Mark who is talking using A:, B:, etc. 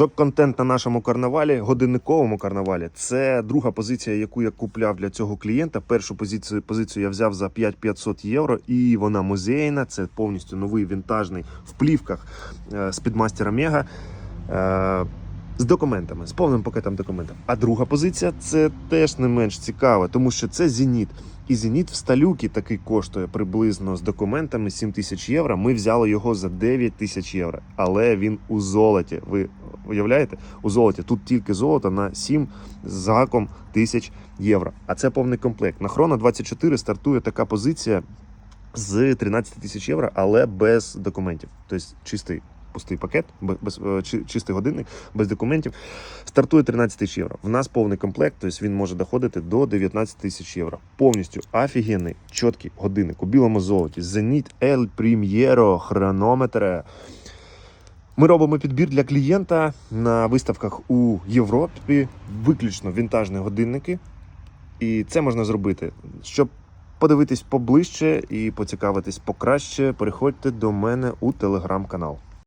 A: Шок-контент на нашому карнавалі, годинниковому карнавалі. Це друга позиція, яку я купляв для цього клієнта. Першу позицію позицію я взяв за 5500 євро, і вона музейна. Це повністю новий вінтажний в плівках е, спідмастера Мега. Е, з документами, з повним пакетом документів. А друга позиція це теж не менш цікава, тому що це Зеніт. І Зеніт в сталюкі такий коштує приблизно з документами 7 тисяч євро. Ми взяли його за 9 тисяч євро, але він у золоті. Ви уявляєте? У золоті тут тільки золото на 7 з гаком тисяч євро. А це повний комплект. На Хроно 24 стартує така позиція з 13 тисяч євро, але без документів. Тобто чистий. Пустий пакет, без, е, чи- чистий годинник, без документів. Стартує 13 тисяч євро. В нас повний комплект, тобто він може доходити до 19 тисяч євро. Повністю офігенний, чіткий годинник у білому золоті. Zenit El Primiero хронометр. Ми робимо підбір для клієнта на виставках у Європі, виключно вінтажні годинники. І це можна зробити. Щоб подивитись поближче і поцікавитись покраще, переходьте до мене у телеграм-канал.